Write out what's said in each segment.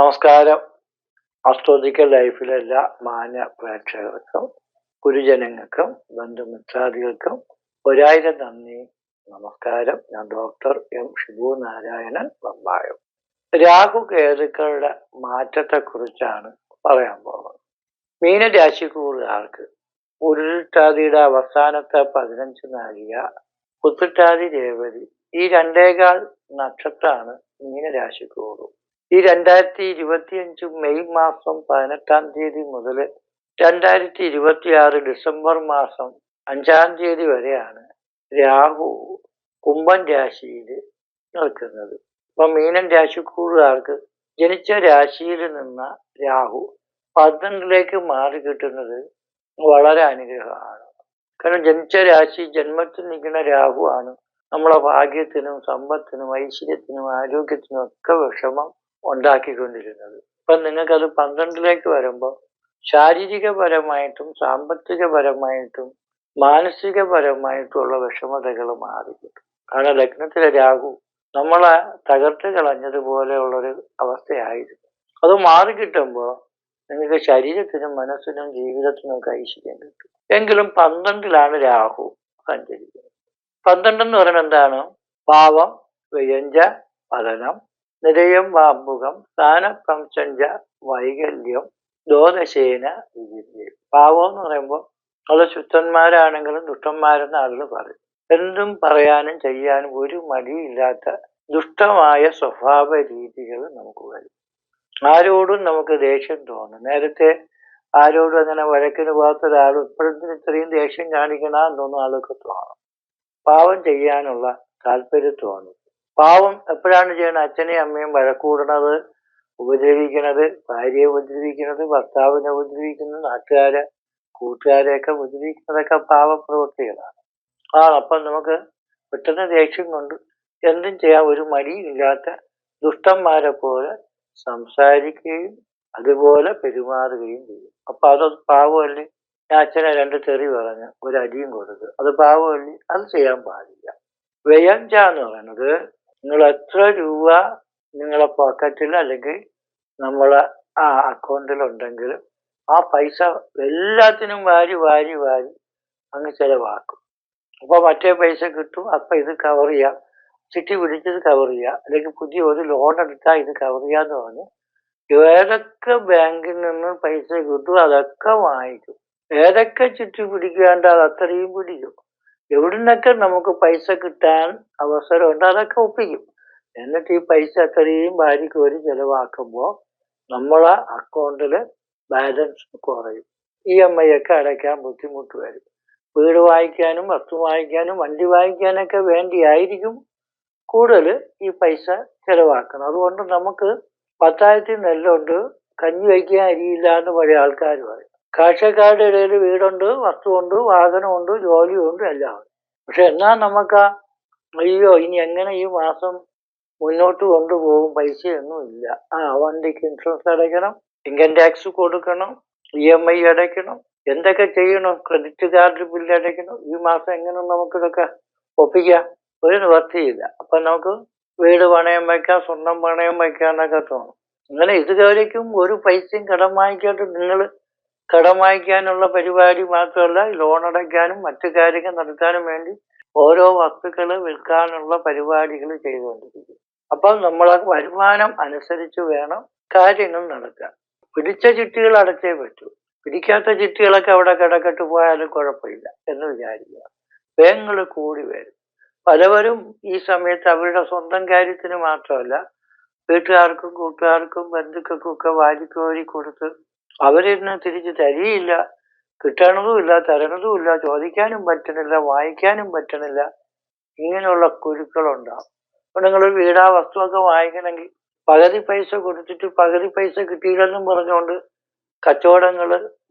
നമസ്കാരം. അസ്ട്രോജിക്കൽ ലൈഫിലെ എല്ലാ മാന്യ പ്രേക്ഷകർക്കും ഗുരുജനങ്ങൾക്കും ബന്ധുമിത്രാദികൾക്കും ഒരായിരം നന്ദി നമസ്കാരം. ഞാൻ ഡോക്ടർ എം ഷിബു നാരായണൻ ബമ്പായം. രാഹു കേതുക്കളുടെ മാറ്റത്തെക്കുറിച്ചാണ് പറയാൻ പോകുന്നത്. മീനരാശിക്കുള്ളവർക്ക് ഉരുട്ടാതിയുടെ അവസാനത്തെ പതിനഞ്ച് നാഴിക പുത്തുട്ടാതി രേവതി ഈ രണ്ടേകാൽ നക്ഷത്രമാണ് മീനരാശിക്കുള്ളൂ ഈ രണ്ടായിരത്തി ഇരുപത്തി അഞ്ച് മെയ് മാസം പതിനെട്ടാം തീയതി മുതൽ രണ്ടായിരത്തി ഇരുപത്തി ആറ് ഡിസംബർ മാസം അഞ്ചാം തീയതി വരെയാണ് രാഹു കുംഭൻ രാശിയിൽ നിൽക്കുന്നത്. അപ്പൊ മീനൻ രാശിക്കൂറുകാർക്ക് ജനിച്ച രാശിയിൽ നിന്ന രാഹു പന്ത്രണ്ടിലേക്ക് മാറി കിട്ടുന്നത് വളരെ അനുഗ്രഹമാണ്. കാരണം ജനിച്ച രാശി ജന്മത്തിൽ നിൽക്കുന്ന രാഹു ആണ് നമ്മളെ ഭാഗ്യത്തിനും സമ്പത്തിനും ഐശ്വര്യത്തിനും ആരോഗ്യത്തിനും ഒക്കെ വിഷമം ഉണ്ടാക്കിക്കൊണ്ടിരുന്നത്. ഇപ്പൊ നിങ്ങൾക്കത് പന്ത്രണ്ടിലേക്ക് വരുമ്പോൾ ശാരീരികപരമായിട്ടും സാമ്പത്തികപരമായിട്ടും മാനസികപരമായിട്ടുള്ള വിഷമതകൾ മാറി കിട്ടും കാരണം ലഗ്നത്തിലെ രാഹു നമ്മളെ തകർത്ത് കളഞ്ഞതുപോലെയുള്ളൊരു അവസ്ഥയായിരുന്നു. അത് മാറി കിട്ടുമ്പോൾ നിങ്ങൾക്ക് ശരീരത്തിനും മനസ്സിനും ജീവിതത്തിനും ഒക്കെ കിട്ടും. എങ്കിലും പന്ത്രണ്ടിലാണ് രാഹു സഞ്ചരിക്കുന്നത്. പന്ത്രണ്ട് എന്ന് പറയുന്നത് എന്താണ്? പാവം വ്യഞ്ജ പതനം നിരയം വാമ്പുകം സ്ഥാനപ്രംശഞ്ച വൈകല്യം ദോദശേന വിജിത്യം പാവം എന്ന് പറയുമ്പോൾ അത് ശുദ്ധന്മാരാണെങ്കിലും ദുഷ്ടന്മാരെന്ന് ആളുകൾ പറയും. എന്തും പറയാനും ചെയ്യാനും ഒരു മടിയില്ലാത്ത ദുഷ്ടമായ സ്വഭാവ രീതികൾ നമുക്ക് വരും. ആരോടും നമുക്ക് ദേഷ്യം തോന്നും. നേരത്തെ ആരോടും അങ്ങനെ വഴക്കിന് പോകാത്ത ഒരാൾ ഇപ്പോഴത്തിന് ഇത്രയും ദേഷ്യം കാണിക്കണ തോന്നുന്ന ആളൊക്കെ തോന്നും. പാവം ചെയ്യാനുള്ള താല്പര്യം തോന്നും. പാവം എപ്പോഴാണ് ചെയ്യണത്? അച്ഛനെയും അമ്മയും വഴക്കൂടണത് ഉപദ്രവിക്കണത് ഭാര്യയെ ഉപദ്രവിക്കുന്നത് ഭർത്താവിനെ ഉപദ്രവിക്കുന്നത് നാട്ടുകാരെ കൂട്ടുകാരെയൊക്കെ ഉപദ്രവിക്കുന്നതൊക്കെ പാവപ്രവൃത്തികളാണ് ആ അപ്പം നമുക്ക് പെട്ടെന്ന് ദേഷ്യം കൊണ്ട് എന്തും ചെയ്യാൻ ഒരു മടിയില്ലാത്ത ദുഷ്ടന്മാരെ പോലെ സംസാരിക്കുകയും അതുപോലെ പെരുമാറുകയും ചെയ്യും. അപ്പൊ അത് പാവമല്ലേ ഞാൻ അച്ഛനെ രണ്ട് തെറി പറഞ്ഞ് ഒരു അടിയും കൊടുക്കുക അത് പാവമല്ലേ അത് ചെയ്യാൻ പാടില്ല. വ്യയം എന്ന് പറയുന്നത് നിങ്ങൾ എത്ര രൂപ നിങ്ങളെ പോക്കറ്റിൽ അല്ലെങ്കിൽ നമ്മളെ ആ ഉണ്ടെങ്കിൽ ആ പൈസ എല്ലാത്തിനും വാരി വാരി വാരി അങ്ങ് ചിലവാക്കും. അപ്പൊ മറ്റേ പൈസ കിട്ടും അപ്പൊ ഇത് കവർ ചെയ്യാം. ചിട്ടി പിടിച്ചത് കവർ ചെയ്യുക അല്ലെങ്കിൽ പുതിയ ഒരു ലോൺ എടുത്താൽ ഇത് കവർ ചെയ്യാന്ന് പറഞ്ഞ് ഏതൊക്കെ ബാങ്കിൽ നിന്ന് പൈസ കിട്ടും അതൊക്കെ വാങ്ങിക്കും. ഏതൊക്കെ ചുറ്റി പിടിക്കാണ്ട് അത് അത്രയും പിടിക്കും. എവിടുന്നൊക്കെ നമുക്ക് പൈസ കിട്ടാൻ അവസരമുണ്ട് അതൊക്കെ ഒപ്പിക്കും. എന്നിട്ട് ഈ പൈസ അത്രയും ഭാര്യയ്ക്ക് കോരി ചിലവാക്കുമ്പോൾ നമ്മളെ അക്കൗണ്ടിൽ ബാലൻസ് കുറയും. ഇ എം ഐ ഒക്കെ അടയ്ക്കാൻ ബുദ്ധിമുട്ട് വരും. വീട് വാങ്ങിക്കാനും വസ്തു വാങ്ങിക്കാനും വണ്ടി വാങ്ങിക്കാനൊക്കെ വേണ്ടിയായിരിക്കും കൂടുതൽ ഈ പൈസ ചിലവാക്കണം അതുകൊണ്ട് നമുക്ക് പത്തായിരത്തി നെല്ലുണ്ട് കഞ്ഞി വയ്ക്കാൻ അരിയില്ല എന്ന് പഴയ ആൾക്കാർ പറയും. കാഴ്ചക്കാരുടെ ഇടയിൽ വീടുണ്ട് വസ്തുവുണ്ട് വാഹനമുണ്ട് ജോലിയുണ്ട് എല്ലാം പക്ഷെ എന്നാൽ നമുക്ക് അയ്യോ ഇനി എങ്ങനെ ഈ മാസം മുന്നോട്ട് കൊണ്ടുപോകും? പൈസയൊന്നും ഇല്ല. ആ വണ്ടിക്ക് ഇൻഷുറൻസ് അടയ്ക്കണം ഇൻകം ടാക്സ് കൊടുക്കണം ഇ എം ഐ അടയ്ക്കണം എന്തൊക്കെ ചെയ്യണം? ക്രെഡിറ്റ് കാർഡ് ബില്ല് അടയ്ക്കണം. ഈ മാസം എങ്ങനെ നമുക്കിതൊക്കെ ഒപ്പിക്കാം? ഒരു നിവർത്തിയില്ല അപ്പൊ നമുക്ക് വീട് പണയം വയ്ക്കാം സ്വർണം പണയം വയ്ക്കാന്നൊക്കെ തോന്നും. അങ്ങനെ ഇതുവരേക്കും ഒരു പൈസയും കടം വാങ്ങിക്കാണ്ട് നിങ്ങൾ കടം വാങ്ങിക്കാനുള്ള പരിപാടി മാത്രമല്ല ലോൺ അടയ്ക്കാനും മറ്റു കാര്യങ്ങൾ നടത്താനും വേണ്ടി ഓരോ വസ്തുക്കൾ വിൽക്കാനുള്ള പരിപാടികൾ ചെയ്തുകൊണ്ടിരിക്കും അപ്പം നമ്മളെ വരുമാനം അനുസരിച്ച് വേണം കാര്യങ്ങൾ നടക്കാൻ. പിടിച്ച ചിട്ടികൾ അടച്ചേ പറ്റൂ. പിടിക്കാത്ത ചിട്ടികളൊക്കെ അവിടെ കിടക്കട്ട് പോയാലും കുഴപ്പമില്ല എന്ന് വിചാരിക്കുക. വേങ്ങൾ കൂടി വരും. പലവരും ഈ സമയത്ത് അവരുടെ സ്വന്തം കാര്യത്തിന് മാത്രമല്ല വീട്ടുകാർക്കും കൂട്ടുകാർക്കും ബന്ധുക്കൾക്കും ഒക്കെ വാരിക്കോരി കൊടുത്ത് അവരിന്ന് തിരിച്ച് തരികയില്ല കിട്ടണതുമില്ല തരണതുമില്ല ചോദിക്കാനും പറ്റണില്ല വായിക്കാനും പറ്റണില്ല. ഇങ്ങനെയുള്ള കുരുക്കളുണ്ടാവും. അപ്പൊ നിങ്ങൾ വീടാ വസ്തുവൊക്കെ വാങ്ങിക്കണമെങ്കിൽ പകുതി പൈസ കൊടുത്തിട്ട് പകുതി പൈസ കിട്ടിയില്ലെന്നും പറഞ്ഞുകൊണ്ട് കച്ചവടങ്ങൾ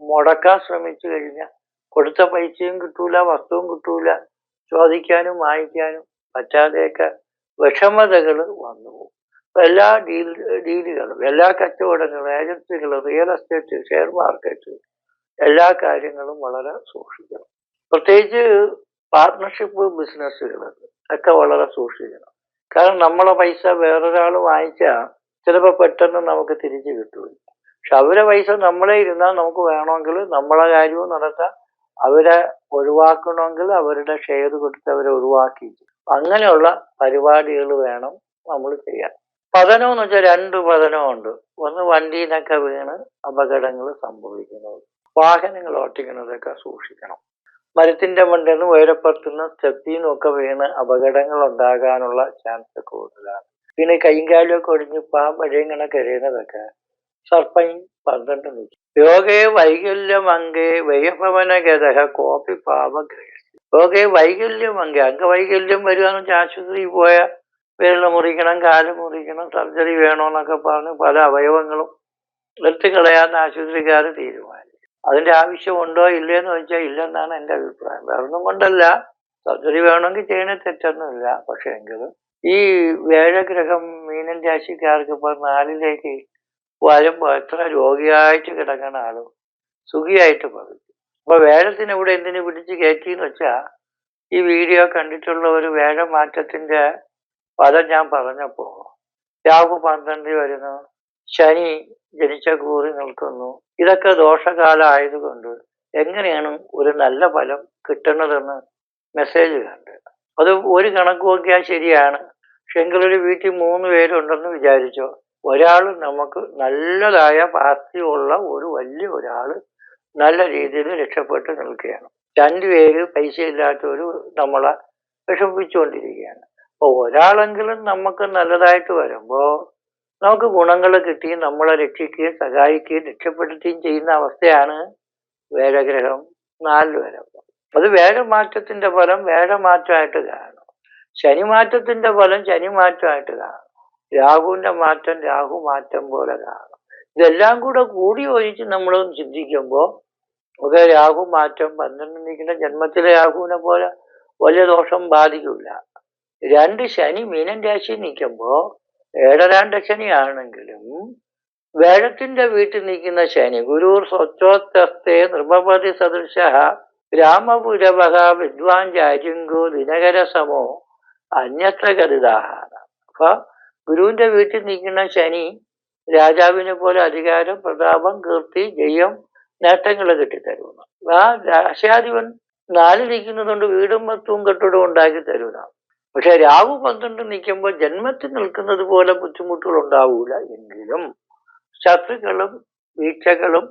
മുടക്കാൻ ശ്രമിച്ചു കഴിഞ്ഞാൽ കൊടുത്ത പൈസയും കിട്ടൂല വസ്തുവും കിട്ടൂല. ചോദിക്കാനും വാങ്ങിക്കാനും പറ്റാതെയൊക്കെ വിഷമതകൾ വന്നു പോകും എല്ലാ ഡീൽ ഡീലുകളും എല്ലാ കച്ചവടങ്ങളും ഏജൻസികളും റിയൽ എസ്റ്റേറ്റ് ഷെയർ മാർക്കറ്റ് എല്ലാ കാര്യങ്ങളും വളരെ സൂക്ഷിക്കണം. പ്രത്യേകിച്ച് പാർട്ട്ണർഷിപ്പ് ബിസിനസ്സുകൾ ഒക്കെ വളരെ സൂക്ഷിക്കണം. കാരണം നമ്മളെ പൈസ വേറൊരാൾ വാങ്ങിച്ചാൽ ചിലപ്പോൾ പെട്ടെന്ന് നമുക്ക് തിരിച്ചു കിട്ടൂല. പക്ഷെ അവരെ പൈസ നമ്മളെ ഇരുന്നാൽ നമുക്ക് വേണമെങ്കിൽ നമ്മളെ കാര്യവും നടത്താം. അവരെ ഒഴിവാക്കണമെങ്കിൽ അവരുടെ ഷെയർ കൊടുത്ത് അവരെ ഒഴിവാക്കി. അങ്ങനെയുള്ള പരിപാടികൾ വേണം നമ്മൾ ചെയ്യാൻ. പതനം എന്ന് വെച്ചാൽ രണ്ട് പതനമുണ്ട് ഒന്ന് വണ്ടിയിൽ നിന്നൊക്കെ വീണ് അപകടങ്ങൾ സംഭവിക്കുന്നത്. വാഹനങ്ങൾ ഓട്ടിക്കുന്നതൊക്കെ സൂക്ഷിക്കണം. മരത്തിന്റെ മണ്ടെന്ന് ഉയരപ്പുറത്തുനിന്ന് സ്റ്റെപ്പിൽ നിന്നൊക്കെ വീണ് അപകടങ്ങൾ ഉണ്ടാകാനുള്ള ചാൻസ് കൂടുതലാണ്. പിന്നെ കൈയും കാലും ഒക്കെ ഒടിഞ്ഞ് പാമ്പഴയങ്ങനെ കരയുന്നതൊക്കെ സർപ്പയും പന്ത്രണ്ട് നൂറ്റി യോഗേ വൈകല്യമങ്കേ വൈഭവനഗതഃ കോപ്പി പാപഗ്രഹ യോഗേ വൈകല്യമങ്കേ അംഗവൈകല്യം വരികയെന്ന് വെച്ചാൽ ആശുപത്രിയിൽ പോയ വിരൽ മുറിക്കണം കാൽ മുറിക്കണം സർജറി വേണമെന്നൊക്കെ പറഞ്ഞ് പല അവയവങ്ങളും എടുത്തു കളയാൻ ആശുപത്രിക്കാർ തീരുമാനിച്ചു. അതിന്റെ ആവശ്യമുണ്ടോ ഇല്ലയെന്ന് ചോദിച്ചാൽ ഇല്ലെന്നാണ് എന്റെ അഭിപ്രായം. വേറൊന്നും കൊണ്ടല്ല. സർജറി വേണമെങ്കിൽ ചെയ്യണ തെറ്റൊന്നുമില്ല. പക്ഷെ എങ്കിലും ഈ വേഴഗ്രഹം മീനൻ രാശിക്കാർക്ക് ഇപ്പൊ നാലിലേക്ക് വരുമ്പോ എത്ര രോഗിയായിട്ട് കിടക്കണ ആളും സുഖിയായിട്ട് ഭവിക്കും അപ്പൊ വേഴത്തിന് ഇവിടെ എന്തിനു പിടിച്ച് കയറ്റി എന്ന് വെച്ചാ ഈ വീഡിയോ കണ്ടിട്ടുള്ള ഒരു വേഴമാറ്റത്തിന്റെ ഫലം ഞാൻ പറഞ്ഞപ്പോ രാഹു പന്ത്രണ്ടിൽ വരുന്നു ശനി ജനിച്ച കൂറി നിൽക്കുന്നു. ഇതൊക്കെ ദോഷകാലം ആയതുകൊണ്ട് എങ്ങനെയാണ് ഒരു നല്ല ഫലം കിട്ടുന്നതെന്ന് മെസ്സേജ് കണ്ട് അത് ഒരു കണക്ക് നോക്കിയാൽ ശരിയാണ്. പക്ഷെ ഒരു വീട്ടിൽ മൂന്ന് പേരുണ്ടെന്ന് വിചാരിച്ചോ ഒരാൾ നമുക്ക് നല്ലതായ പാസ്തിയുള്ള ഒരു വലിയ ഒരാൾ നല്ല രീതിയിൽ രക്ഷപ്പെട്ട് നിൽക്കുകയാണ്. രണ്ടുപേര് പൈസ ഇല്ലാത്തവർ നമ്മളെ വിഷമിപ്പിച്ചുകൊണ്ടിരിക്കുകയാണ്. അപ്പോൾ ഒരാളെങ്കിലും നമുക്ക് നല്ലതായിട്ട് വരുമ്പോൾ നമുക്ക് ഗുണങ്ങൾ കിട്ടി നമ്മളെ രക്ഷിക്കുകയും സഹായിക്കുകയും രക്ഷപ്പെടുത്തുകയും ചെയ്യുന്ന അവസ്ഥയാണ് വേഴഗ്രഹം നാല് വരം അത് വേഴമാറ്റത്തിന്റെ ഫലം വേഴമാറ്റമായിട്ട് കാണും. ശനിമാറ്റത്തിന്റെ ഫലം ശനിമാറ്റമായിട്ട് കാണും. രാഹുവിന്റെ മാറ്റം രാഹു മാറ്റം പോലെ കാണും. ഇതെല്ലാം കൂടെ കൂടി ഒഴിച്ച് നമ്മൾ ചിന്തിക്കുമ്പോൾ ഒക്കെ രാഹു മാറ്റം പന്ത്രണ്ട് നിൽക്കുന്ന ജന്മത്തിലെ രാഹുവിനെ പോലെ വലിയ ദോഷം ബാധിക്കില്ല. രണ്ട് ശനി മീനൻ രാശി നിൽക്കുമ്പോൾ ഏഴരാണ്ട ശനിയാണെങ്കിലും വേഴത്തിന്റെ വീട്ടിൽ നിൽക്കുന്ന ശനി ഗുരുർ സ്വച്ഛോത്തസ്തേ നൃപപതി സദൃശ രാമപുരവഹ വിദ്വാൻ ചാര്യങ്കോ ദിനകര സമോ അന്യത്ര ഗതിദാഹാണ് അപ്പൊ ഗുരുവിന്റെ വീട്ടിൽ നിൽക്കുന്ന ശനി രാജാവിനെ പോലെ അധികാരം പ്രതാപം കീർത്തി ജയം നേട്ടങ്ങൾ കിട്ടിത്തരുന്നു. ആ രാശാധിപൻ നാല് നിൽക്കുന്നതുകൊണ്ട് വീടും മത്തും കെട്ടിടവും ഉണ്ടാക്കി തരുന്ന പക്ഷെ രാഹു പന്ത്രണ്ട് നിൽക്കുമ്പോൾ ജന്മത്തിൽ നിൽക്കുന്നത് പോലെ ബുദ്ധിമുട്ടുകൾ ഉണ്ടാവൂല എങ്കിലും ശത്രുക്കളും വീഴ്ചകളും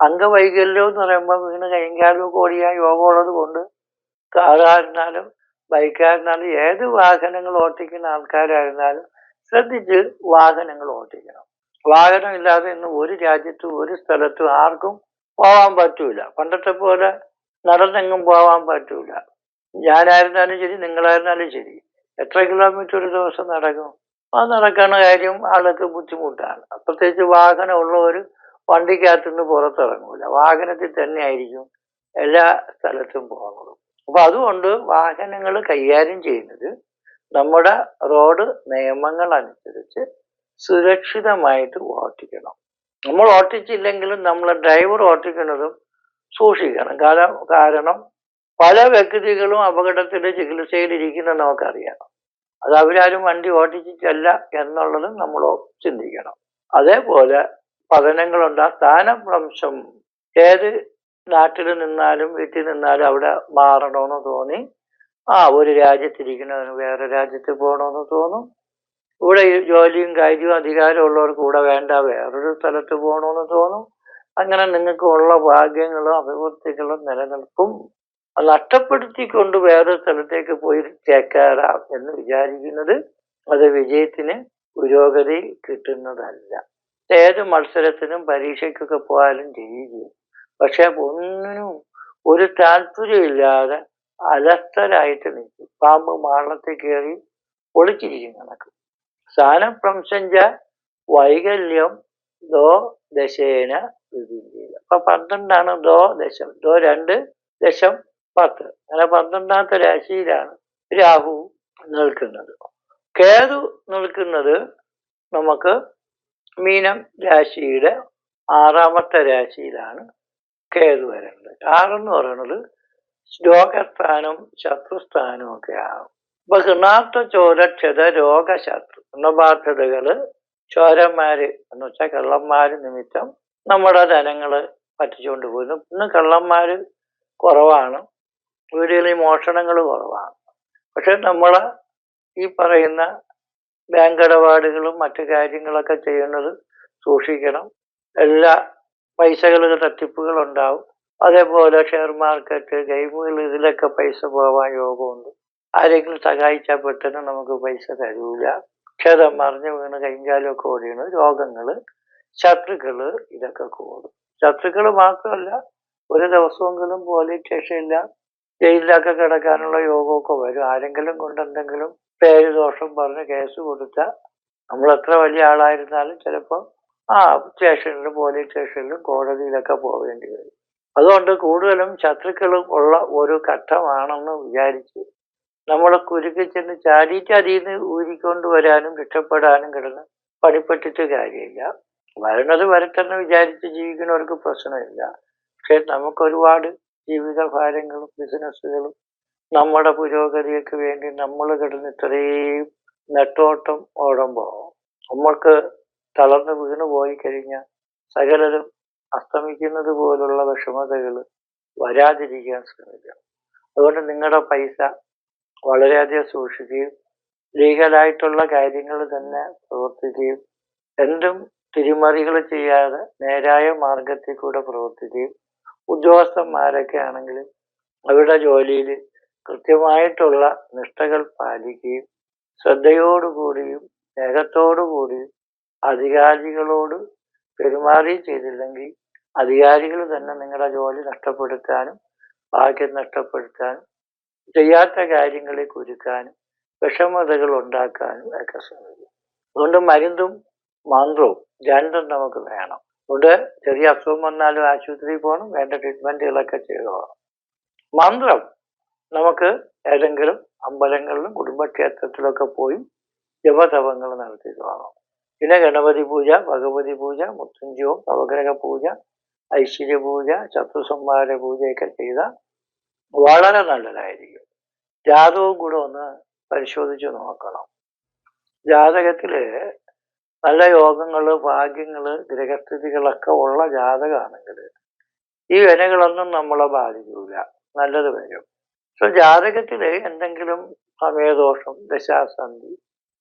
അംഗവൈകല്യം എന്ന് പറയുമ്പോൾ വീണ് കൈകാലും യോഗ യോഗമുള്ളത് കൊണ്ട് കാറായിരുന്നാലും ബൈക്കായിരുന്നാലും ഏത് വാഹനങ്ങൾ ഓട്ടിക്കുന്ന ആൾക്കാരായിരുന്നാലും ശ്രദ്ധിച്ച് വാഹനങ്ങൾ ഓട്ടിക്കണം. വാഹനം ഇല്ലാതെ ഇന്ന് ഒരു രാജ്യത്തും ഒരു സ്ഥലത്തും ആർക്കും പോവാൻ പറ്റൂല. പണ്ടത്തെ പോലെ നടന്നെങ്ങും പോവാൻ പറ്റൂല. ഞാനായിരുന്നാലും ശരി നിങ്ങളായിരുന്നാലും ശരി. എത്ര കിലോമീറ്റർ ഒരു ദിവസം നടക്കും? ആ നടക്കണ കാര്യം ആൾക്ക് ബുദ്ധിമുട്ടാണ്. പ്രത്യേകിച്ച് വാഹനം ഉള്ളവർ വണ്ടിക്കകത്തുനിന്ന് പുറത്തിറങ്ങൂല. വാഹനത്തിൽ തന്നെ ആയിരിക്കും എല്ലാ സ്ഥലത്തും പോകുന്നത്. അപ്പൊ അതുകൊണ്ട് വാഹനങ്ങൾ കൈകാര്യം ചെയ്യുന്നത് നമ്മുടെ റോഡ് നിയമങ്ങൾ അനുസരിച്ച് സുരക്ഷിതമായിട്ട് ഓട്ടിക്കണം നമ്മൾ ഓട്ടിച്ചില്ലെങ്കിലും നമ്മളെ ഡ്രൈവർ ഓട്ടിക്കുന്നതും സൂക്ഷിക്കണം. കാരണം കാരണം പല വ്യക്തികളും അപകടത്തിന്റെ ചികിത്സയിലിരിക്കുന്ന നമുക്കറിയാം അത് അവരാരും വണ്ടി ഓടിച്ചിട്ടല്ല എന്നുള്ളതും നമ്മൾ ചിന്തിക്കണം. അതേപോലെ പതനങ്ങളുണ്ട് ആ സ്ഥാനഭ്രംശം ഏത് നാട്ടിൽ നിന്നാലും വീട്ടിൽ നിന്നാലും അവിടെ മാറണമെന്ന് തോന്നി. ആ ഒരു രാജ്യത്തിരിക്കുന്നതിന് വേറെ രാജ്യത്ത് പോകണമെന്ന് തോന്നും. ഇവിടെ ജോലിയും കാര്യവും അധികാരവും ഉള്ളവർക്ക് കൂടെ വേണ്ട വേറൊരു സ്ഥലത്ത് പോകണമെന്ന് തോന്നും. അങ്ങനെ നിങ്ങൾക്ക് ഉള്ള ഭാഗ്യങ്ങളും അഭിവൃദ്ധികളും നിലനിൽക്കും. അത് നഷ്ടപ്പെടുത്തിക്കൊണ്ട് വേറെ സ്ഥലത്തേക്ക് പോയി ചേക്കാറാം എന്ന് വിചാരിക്കുന്നത് അത് വിജയത്തിന് പുരോഗതി കിട്ടുന്നതല്ല. ഏത് മത്സരത്തിനും പരീക്ഷയ്ക്കൊക്കെ പോയാലും ചെയ്യുകയും പക്ഷെ ഒന്നിനും ഒരു താല്പര്യമില്ലാതെ അലസ്തരായിട്ട് നിൽക്കും. പാമ്പ് മാളത്തിൽ കയറി ഒളിച്ചിരിക്കും കണക്ക്. സ്ഥാനപ്രംശഞ്ച വൈകല്യം ദോ ദശേന വിഭിന്നില്ല അപ്പൊ പന്ത്രണ്ടാണ് ദോ ദശം. ദോ രണ്ട് ദശം പത്ത്. അങ്ങനെ പന്ത്രണ്ടാമത്തെ രാശിയിലാണ് രാഹു നിൽക്കുന്നത്. കേതു നിൽക്കുന്നത് നമുക്ക് മീനം രാശിയുടെ ആറാമത്തെ രാശിയിലാണ് കേതു വരേണ്ടത്. ആറെന്ന് പറയുന്നത് രോഗസ്ഥാനം ശത്രുസ്ഥാനവും ഒക്കെ ആകും ഇപ്പൊ ഹൃണാർത്ഥ ചോരക്ഷത രോഗശത്രു ഋണബാധ്യതകൾ ചോരന്മാര് എന്ന് വെച്ചാൽ കള്ളന്മാര് നിമിത്തം നമ്മുടെ ധനങ്ങൾ പറ്റിച്ചുകൊണ്ട് പോകുന്നു. ഇന്ന് കള്ളന്മാര് കുറവാണ്. വീടുകളിൽ മോഷണങ്ങൾ കുറവാണ്. പക്ഷെ നമ്മൾ ഈ പറയുന്ന ബാങ്ക് ഇടപാടുകളും മറ്റു കാര്യങ്ങളൊക്കെ ചെയ്യുന്നത് സൂക്ഷിക്കണം. എല്ലാ പൈസകൾ തട്ടിപ്പുകൾ ഉണ്ടാവും. അതേപോലെ ഷെയർ മാർക്കറ്റ് ഗെയിമുകൾ ഇതിലൊക്കെ പൈസ പോവാൻ യോഗമുണ്ട്. ആരെങ്കിലും സഹായിച്ചാൽ പെട്ടെന്ന് നമുക്ക് പൈസ തരൂല. ക്ഷതം മറിഞ്ഞു വീണ് കൈകാലൊക്കെ ഓടിയാണ് രോഗങ്ങൾ ശത്രുക്കൾ ഇതൊക്കെ കൂടും. ശത്രുക്കൾ മാത്രമല്ല ഒരു ദിവസമെങ്കിലും പോലീസ് സ്റ്റേഷനില്ല ജയിലിലൊക്കെ കിടക്കാനുള്ള യോഗമൊക്കെ വരും. ആരെങ്കിലും കൊണ്ട് എന്തെങ്കിലും പേര് ദോഷം പറഞ്ഞ് കേസ് കൊടുത്താൽ നമ്മൾ എത്ര വലിയ ആളായിരുന്നാലും ചിലപ്പോൾ ആ സ്റ്റേഷനിലും പോലീസ് സ്റ്റേഷനിലും കോടതിയിലൊക്കെ പോകേണ്ടി വരും. അതുകൊണ്ട് കൂടുതലും ശത്രുക്കളും ഉള്ള ഒരു ഘട്ടമാണെന്ന് വിചാരിച്ച് നമ്മളെ കുരുക്കി ചെന്ന് ചാടിയിട്ട് അതിൽ നിന്ന് ഊരിക്കൊണ്ട് വരാനും രക്ഷപ്പെടാനും കിടന്ന് പണിപ്പെട്ടിട്ട് കാര്യമില്ല. വരണത് വരട്ടെന്ന് വിചാരിച്ച് ജീവിക്കുന്നവർക്ക് പ്രശ്നമില്ല. പക്ഷെ നമുക്ക് ഒരുപാട് ജീവിത ഭാരങ്ങളും ബിസിനസ്സുകളും നമ്മുടെ പുരോഗതിക്ക് വേണ്ടി നമ്മൾ കിടന്ന് ഇത്രയും നെട്ടോട്ടം ഓടുമ്പോൾ നമ്മൾക്ക് തളർന്നു വീണു പോയി കഴിഞ്ഞാൽ സകലരും അസ്തമിക്കുന്നത് പോലുള്ള വിഷമതകൾ വരാതിരിക്കാൻ ശ്രമിക്കണം അതുകൊണ്ട് നിങ്ങളുടെ പൈസ വളരെയധികം സൂക്ഷിക്കുകയും ലീഗലായിട്ടുള്ള കാര്യങ്ങൾ തന്നെ പ്രവർത്തിക്കുകയും എന്തും തിരിമറികൾ ചെയ്യാതെ നേരായ മാർഗത്തിൽ കൂടെ പ്രവർത്തിക്കുകയും ഉദ്യോഗസ്ഥന്മാരൊക്കെ ആണെങ്കിൽ അവരുടെ ജോലിയിൽ കൃത്യമായിട്ടുള്ള നിഷ്ഠകൾ പാലിക്കുകയും ശ്രദ്ധയോടുകൂടിയും സ്നേഹത്തോടുകൂടിയും അധികാരികളോട് പെരുമാറി ചെയ്തില്ലെങ്കിൽ അധികാരികൾ തന്നെ നിങ്ങളുടെ ജോലി നഷ്ടപ്പെടുത്താനും ഭാഗ്യം നഷ്ടപ്പെടുത്താനും ചെയ്യാത്ത കാര്യങ്ങളെ കുരുക്കാനും വിഷമതകൾ ഉണ്ടാക്കാനും ഒക്കെ ശ്രമിക്കും. അതുകൊണ്ട് മരുന്നും മന്ത്രവും രണ്ടും നമുക്ക് വേണം. അതുകൊണ്ട് ചെറിയ അസുഖം വന്നാലും ആശുപത്രിയിൽ പോകണം. വേണ്ട ട്രീറ്റ്മെന്റുകളൊക്കെ ചെയ്തു പോകണം. മന്ത്രം. നമുക്ക് ഏതെങ്കിലും അമ്പലങ്ങളിലും കുടുംബക്ഷേത്രത്തിലൊക്കെ പോയി ജപതപങ്ങൾ നടത്തിയിട്ട് വേണം. പിന്നെ ഗണപതി പൂജ ഭഗവതി പൂജ മുത്തഞ്ചിവും നവഗ്രഹ പൂജ ഐശ്വര്യ പൂജ ശത്രുസംഹാര പൂജയൊക്കെ ചെയ്ത വളരെ നല്ലതായിരിക്കും. ജാതകവും കൂടെ ഒന്ന് പരിശോധിച്ച് നോക്കണം. ജാതകത്തിൽ നല്ല യോഗങ്ങൾ ഭാഗ്യങ്ങൾ ഗ്രഹസ്ഥിതികളൊക്കെ ഉള്ള ജാതകമാണെങ്കിൽ ഈ വിനകളൊന്നും നമ്മളെ ബാധിക്കൂല. നല്ലത് വരും. പക്ഷെ ജാതകത്തിൽ എന്തെങ്കിലും സമയദോഷം ദശാസന്ധി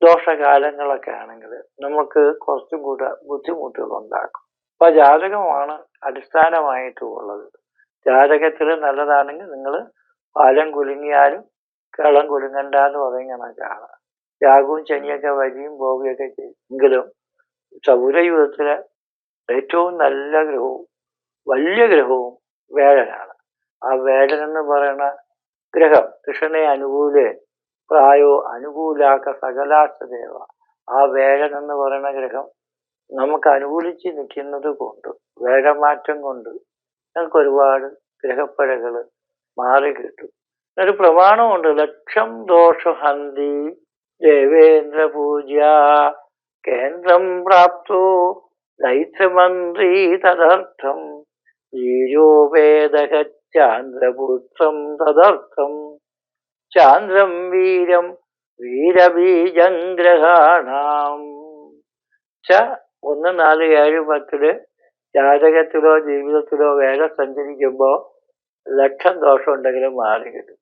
ദോഷകാലങ്ങളൊക്കെ ആണെങ്കിൽ നമുക്ക് കുറച്ചും കൂടെ ബുദ്ധിമുട്ടുകൾ ഉണ്ടാക്കും. അപ്പൊ ജാതകമാണ് അടിസ്ഥാനമായിട്ടുള്ളത് ജാതകത്തിൽ നല്ലതാണെങ്കിൽ നിങ്ങൾ പാലം കുലുങ്ങിയാലും കളം കുലുങ്ങണ്ട എന്ന് പറയുന്ന കണക്കാണ്. രാഗവും ശനിയൊക്കെ വരിയും പോവുകയൊക്കെ ചെയ്യും എങ്കിലും സൗരയുഗത്തിലെ ഏറ്റവും നല്ല ഗ്രഹവും വലിയ ഗ്രഹവും വേഴനാണ്. ആ വേഴൻ എന്ന് പറയുന്ന ഗ്രഹം കൃഷ്ണനെ അനുകൂലെ പ്രായോ അനുകൂലാക്ക സകലാശദേവ ആ വേഴൻ എന്ന് പറയുന്ന ഗ്രഹം നമുക്ക് അനുകൂലിച്ച് നിൽക്കുന്നത് കൊണ്ട് വേഴമാറ്റം കൊണ്ട് ഞങ്ങൾക്ക് ഒരുപാട് ഗ്രഹപ്പഴകൾ മാറി കിട്ടും ഒരു പ്രമാണമുണ്ട്. ലക്ഷം ദോഷഹന്തി കേന്ദ്രം പ്രാപ്തോ. ദൈത്യമന്ത്രി തദർത്ഥം. വീരോപേദക ചാന്ദ്രപുത്രം തദർത്ഥം. ചാന്ദ്രം വീരം വീരബീജം ഗ്രഹാണാം ച ഒന്ന് നാല് ഏഴ് പത്തിൽ ജാതകത്തിലോ ജീവിതത്തിലോ വേറെ സഞ്ചരിക്കുമ്പോ ലക്ഷം ദോഷം ഉണ്ടെങ്കിലും മാറി കിട്ടും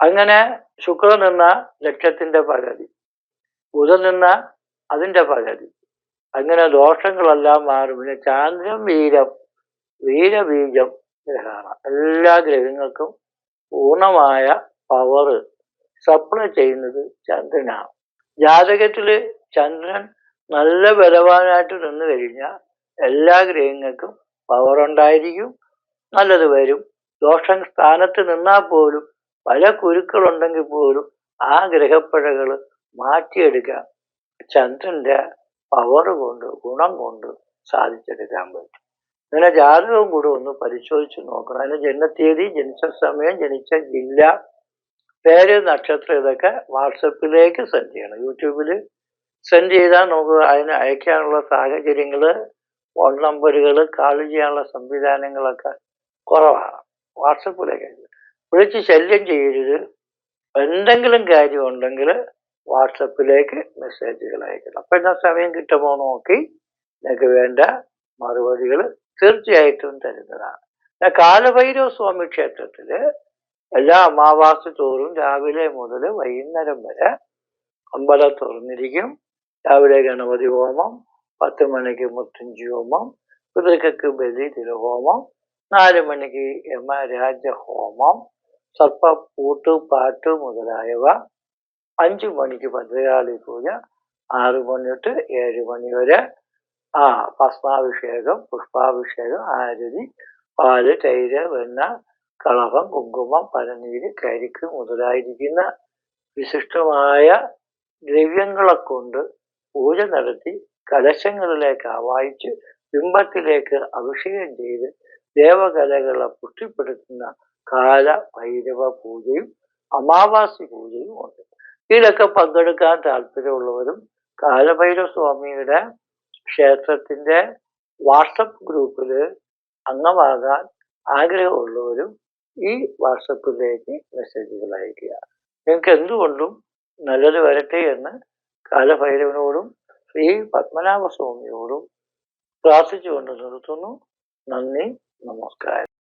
അങ്ങനെ ശുക്രൻ നിന്ന ലക്ഷത്തിന്റെ പകുതി. ബുധൻ നിന്ന അതിന്റെ പകുതി. അങ്ങനെ ദോഷങ്ങളെല്ലാം മാറും. പിന്നെ ചാന്ദ്രൻ വീരം വീരബീജം ഗ്രഹമാണ് എല്ലാ ഗ്രഹങ്ങൾക്കും പൂർണമായ പവർ സപ്ലൈ ചെയ്യുന്നത് ചന്ദ്രനാണ്. ജാതകത്തിൽ ചന്ദ്രൻ നല്ല ബലവാനായിട്ട് നിന്ന് കഴിഞ്ഞാൽ എല്ലാ ഗ്രഹങ്ങൾക്കും പവർ ഉണ്ടായിരിക്കും. നല്ലത് വരും. ദോഷം സ്ഥാനത്ത് നിന്നാൽ പോലും പല കുരുക്കളുണ്ടെങ്കിൽ പോലും ആ ഗ്രഹപ്പഴകൾ മാറ്റിയെടുക്കാൻ ചന്ദ്രന്റെ പവർ കൊണ്ട് ഗുണം കൊണ്ട് സാധിച്ചെടുക്കാൻ പറ്റും. അങ്ങനെ ജാതകവും കൂടെ ഒന്ന് പരിശോധിച്ച് നോക്കണം. അതിന് ജനനത്തീയതി ജനിച്ച സമയം ജനിച്ച ജില്ല പേര് നക്ഷത്രം ഇതൊക്കെ വാട്സപ്പിലേക്ക് സെൻഡ് ചെയ്യണം. യൂട്യൂബിൽ സെൻഡ് ചെയ്താൽ നമുക്ക് അതിന് അയക്കാനുള്ള സാഹചര്യങ്ങൾ ഫോൺ നമ്പറുകൾ കാൾ ചെയ്യാനുള്ള സംവിധാനങ്ങളൊക്കെ കുറവാണ്. വാട്സപ്പിലേക്ക് വിളിച്ച് ശല്യം ചെയ്യരുത്. എന്തെങ്കിലും കാര്യം ഉണ്ടെങ്കിൽ വാട്സപ്പിലേക്ക് മെസ്സേജുകൾ അയക്കണം. അപ്പൊ എന്നാ സമയം കിട്ടുമോ നോക്കി. നിങ്ങൾക്ക് വേണ്ട മറുപടികൾ തീർച്ചയായിട്ടും തരുന്നതാണ്. പിന്നെ കാലഭൈരവ സ്വാമി ക്ഷേത്രത്തിൽ എല്ലാ അമാവാസി തോറും രാവിലെ മുതൽ വൈകുന്നേരം വരെ അമ്പലം തുറന്നിരിക്കും. രാവിലെ ഗണപതി ഹോമം പത്ത് മണിക്ക് മുത്തഞ്ചി ഹോമം കുതിരക്കക്ക് ബലി തിരുഹോമം നാല് മണിക്ക് യമരാജ ഹോമം സർപ്പ പൂട്ട് പാട്ട് മുതലായവ അഞ്ചു മണിക്ക് ഭദ്രകാളി പൂജ ആറു മണി തൊട്ട് ഏഴ് മണി വരെ ആ ഭസ്മാഭിഷേകം പുഷ്പാഭിഷേകം ആരതി പാൽ തൈര് വെണ്ണ കളഭം കുങ്കുമം പനനീര് കരിക്ക് മുതലായിരിക്കുന്ന വിശിഷ്ടമായ ദ്രവ്യങ്ങളെ കൊണ്ട് പൂജ നടത്തി കലശങ്ങളിലേക്ക് ആവാഹിച്ച് ബിംബത്തിലേക്ക് അഭിഷേകം ചെയ്ത് ദേവകലകളെ പുഷ്ടിപ്പെടുത്തുന്ന കാല ഭൈരവ പൂജയും അമാവാസി പൂജയും ഉണ്ട്. ഇതിലൊക്കെ പങ്കെടുക്കാൻ താല്പര്യമുള്ളവരും കാലഭൈരവ സ്വാമിയുടെ ക്ഷേത്രത്തിന്റെ വാട്സപ്പ് ഗ്രൂപ്പിൽ അംഗമാകാൻ ആഗ്രഹമുള്ളവരും ഈ വാട്സപ്പിലേക്ക് മെസ്സേജുകൾ അയക്കുക നിങ്ങൾക്ക് എന്തുകൊണ്ടും നല്ലത് വരട്ടെ എന്ന് കാലഭൈരവനോടും ശ്രീ പത്മനാഭ സ്വാമിയോടും പ്രാർത്ഥിച്ചുകൊണ്ട് നിർത്തുന്നു. നന്ദി നമസ്കാരം.